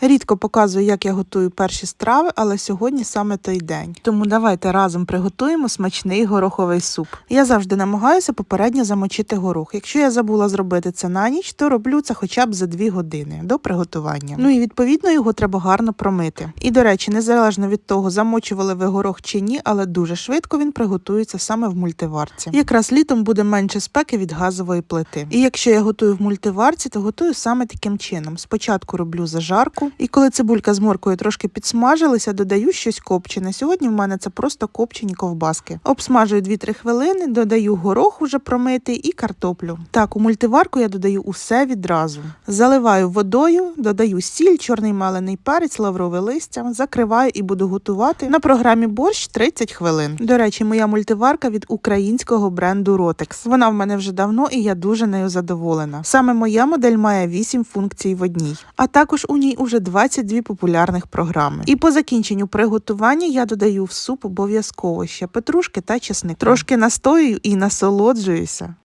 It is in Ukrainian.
Рідко показую, як я готую перші страви, але сьогодні саме той день. Тому давайте разом приготуємо смачний гороховий суп. Я завжди намагаюся попередньо замочити горох. Якщо я забула зробити це на ніч, то роблю це хоча б за 2 години до приготування. Ну і відповідно його треба гарно промити. І до речі, незалежно від того, замочували ви горох чи ні, але дуже швидко він приготується саме в мультиварці. Якраз літом буде менше спеки від газової плити. І якщо я готую в мультиварці, то готую саме таким чином. Спочатку роблю зажарку, і коли цибулька з моркою трошки підсмажилися, додаю щось копчене. Сьогодні в мене це просто копчені ковбаски. Обсмажую 2-3 хвилини, додаю горох уже промитий і картоплю. Так, у мультиварку я додаю усе відразу. Заливаю водою, додаю сіль, чорний малений перець, лаврове листя, закриваю і буду готувати на програмі борщ 30 хвилин. До речі, моя мультиварка від українського бренду Rotex. Вона в мене вже давно і я дуже нею задоволена. Саме моя модель має 8 функцій в одній, а також у ній уже 22 популярних програми. І по закінченню приготування я додаю в суп обов'язково ще петрушки та чесник. Трошки настоюю і насолоджуюся.